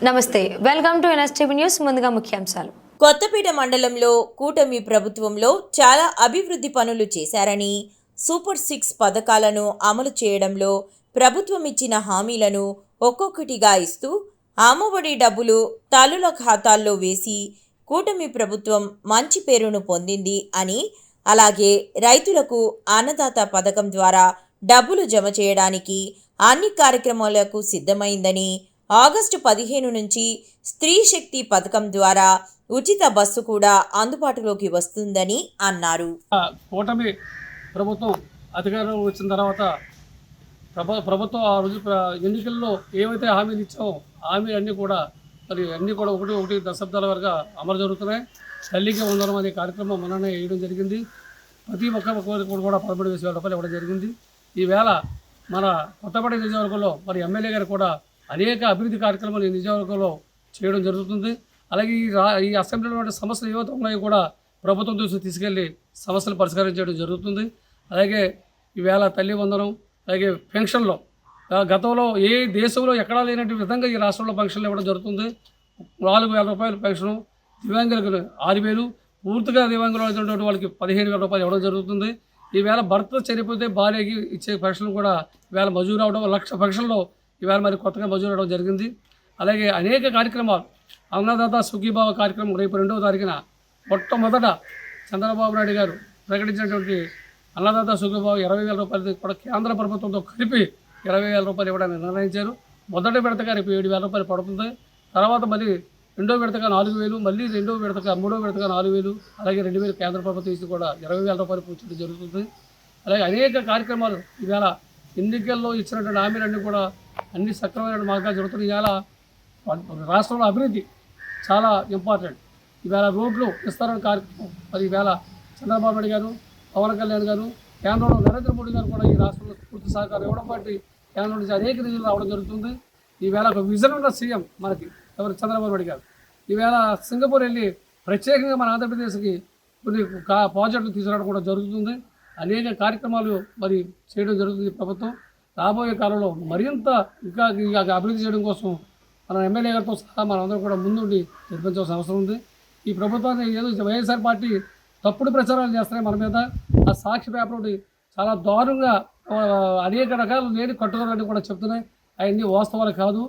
నమస్తే welcome to NSTV news ముందుగా ముఖ్యాంశాలు. కొత్తపేట మండలంలో కూటమి ప్రభుత్వంలో చాలా అభివృద్ధి పనులు చేశారని సూపర్ సిక్స్ పథకాలను అమలు చేయడంలో ప్రభుత్వం ఇచ్చిన హామీలను ఒక్కొక్కటిగా ఇస్తూ అమ్మఒడి డబ్బులు తల్లుల ఖాతాల్లో వేసి కూటమి ప్రభుత్వం మంచి పేరును పొందింది అని అలాగే రైతులకు అన్నదాత పథకం ద్వారా డబ్బులు జమ చేయడానికి అన్ని కార్యక్రమాలకు సిద్ధమైందని ఆగస్టు పదిహేను నుంచి స్త్రీ శక్తి పథకం ద్వారా ఉచిత బస్సు కూడా అందుబాటులోకి వస్తుందని అన్నారు. కూటమి ప్రభుత్వం అధికారంలో వచ్చిన తర్వాత ప్రభుత్వం ఆ రోజు ఎన్నికల్లో ఏవైతే హామీలు ఇచ్చామో హామీలు అన్నీ కూడా మరి అన్నీ కూడా ఒకటి ఒకటి దశాబ్దాల వరకు అమలు జరుగుతున్నాయి. తల్లికి వందనం అనే కార్యక్రమం మననే వేయడం జరిగింది. ప్రతి ఒక్క కోరిక కూడా పదమూడు వేల రూపాయలు ఇవ్వడం జరిగింది. ఈవేళ మన కొత్తపేట నియోజకవర్గంలో మరి ఎమ్మెల్యే గారు కూడా అనేక అభివృద్ధి కార్యక్రమాలు ఈ నియోజకవర్గంలో చేయడం జరుగుతుంది. అలాగే ఈ రా ఈ అసెంబ్లీలో సమస్యలు ఏవైతే ఉన్నాయో కూడా ప్రభుత్వం దృష్టికి తీసుకెళ్ళి సమస్యలు పరిష్కారం చేయడం జరుగుతుంది. అలాగే ఈవేళ తల్లి వందనం అలాగే పెన్షన్లో. గతంలో ఏ దేశంలో ఎక్కడా లేనటువంటి విధంగా ఈ రాష్ట్రంలో పెన్షన్లు ఇవ్వడం జరుగుతుంది. నాలుగు వేల రూపాయలు పెన్షను దివ్యాంగులకు ఆరు వేలు పూర్తిగా దివ్యాంగులు అయినటువంటి వాళ్ళకి పదిహేను వేల రూపాయలు ఇవ్వడం జరుగుతుంది. ఈవేళ భర్త చనిపోతే భార్యకి ఇచ్చే పెన్షన్ కూడా ఈవేళ మజూరు అవడం లక్ష పెన్షన్లో ఈవేళ మరి కొత్తగా మజూరు ఉండడం జరిగింది. అలాగే అనేక కార్యక్రమాలు అన్నదాత సుఖీభావ కార్యక్రమం రేపు రెండవ తారీఖున మొట్టమొదట చంద్రబాబు నాయుడు గారు ప్రకటించినటువంటి అన్నదాత సుఖీభావ ఇరవై వేల రూపాయలు కూడా కేంద్ర ప్రభుత్వంతో కలిపి ఇరవై వేల రూపాయలు ఇవ్వడానికి నిర్ణయించారు. మొదటి విడతగా రేపు ఏడు వేల రూపాయలు పడుతుంది. తర్వాత మళ్ళీ రెండో విడతగా నాలుగు వేలు మళ్ళీ రెండో విడతగా మూడో విడతగా నాలుగు వేలు అలాగే రెండు వేలు కేంద్ర ప్రభుత్వం ఇచ్చి కూడా ఇరవై వేల రూపాయలు పూర్చడం జరుగుతుంది. అలాగే అనేక కార్యక్రమాలు ఈవేళ ఎన్నికల్లో ఇచ్చినటువంటి హామీలన్నీ కూడా అన్ని సక్రమైన మార్గాలు జరుగుతున్నాయి. ఇవాళ రాష్ట్రంలో అభివృద్ధి చాలా ఇంపార్టెంట్. ఈవేళ రోడ్లు విస్తరణ కార్యక్రమం. మరి ఈవేళ చంద్రబాబు నాయుడు గారు పవన్ కళ్యాణ్ గారు కేంద్రంలో నరేంద్ర మోడీ గారు కూడా ఈ రాష్ట్రంలో పూర్తి సహకారం ఇవ్వడం బట్టి కేంద్రం నుంచి అనేక నిధులు రావడం జరుగుతుంది. ఈవేళ ఒక విజన్ ఉన్న సీఎం మనకి ఎవరు? చంద్రబాబు నాయుడు గారు. ఈవేళ సింగపూర్ వెళ్ళి ప్రత్యేకంగా మన ఆంధ్రప్రదేశ్కి కొన్ని కా- ప్రాజెక్టులు తీసుకురావడం కూడా జరుగుతుంది. అనేక కార్యక్రమాలు మరి చేయడం జరుగుతుంది ప్రభుత్వం. రాబోయే కాలంలో మరింత ఇంకా ఇంకా అభివృద్ధి చేయడం కోసం మన ఎమ్మెల్యే గారితో సహా మనందరం కూడా ముందుండి నిర్మించాల్సిన అవసరం ఉంది. ఈ ప్రభుత్వాన్ని ఏదో వైఎస్ఆర్ పార్టీ తప్పుడు ప్రచారాలు చేస్తున్నాయి మన మీద. ఆ సాక్షి పేపర్ ఒకటి చాలా దారుణంగా అనేక రకాల లేని కట్టుకోవాలని కూడా చెప్తున్నాయి. అవన్నీ వాస్తవాలు కాదు.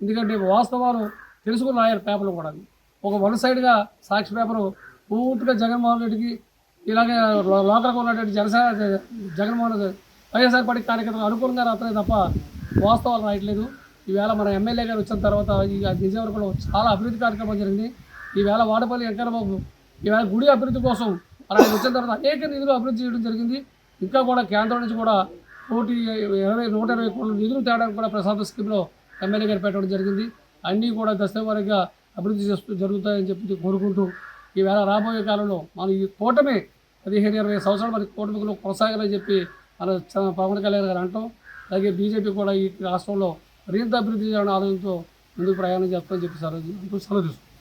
ఎందుకంటే వాస్తవాలు తెలుసుకుని రాయాలి పేపర్లు కూడా ఒక వన్ సైడ్గా సాక్షి పేపరు పూర్తిగా జగన్మోహన్ రెడ్డికి ఇలాగే లోకల్గా ఉన్నటువంటి జనసేన జగన్మోహన్ రెడ్డి వైఎస్ఆర్ పార్టీ కార్యకర్తలు అనుకూలంగా రాత్రే తప్ప వాస్తవాలు రాయట్లేదు. ఈవేళ మన ఎమ్మెల్యే గారు వచ్చిన తర్వాత ఈ నిజవర్గంలో చాలా అభివృద్ధి కార్యక్రమం జరిగింది. ఈవేళ వాడపల్లి వెంకన్నబాబు ఈవేళ గుడి అభివృద్ధి కోసం అలా వచ్చిన తర్వాత అనేక నిధులు అభివృద్ధి చేయడం జరిగింది. ఇంకా కూడా కేంద్రం నుంచి కూడా కోటి ఇరవై నూట ఇరవై కోట్ల నిధులు తేడానికి కూడా ప్రసాద స్కీమ్లో ఎమ్మెల్యే గారు పెట్టడం జరిగింది. అన్నీ కూడా దశవారీగా అభివృద్ధి చేస్తూ జరుగుతాయని చెప్పి కోరుకుంటూ ఈవేళ రాబోయే కాలంలో మన ఈ కూటమి పదిహేను ఇరవై సంవత్సరాలు మన కూటమిలో కొనసాగాలని చెప్పి అలా పవన్ కళ్యాణ్ గారు అంటాం. అలాగే బీజేపీ కూడా ఈ రాష్ట్రంలో మరింత అభివృద్ధి చేయాలనే ఆలోచనతో ముందుకు ప్రయాణం చేస్తామని చెప్పి సెలవు సెలవు తీసుకుంటాం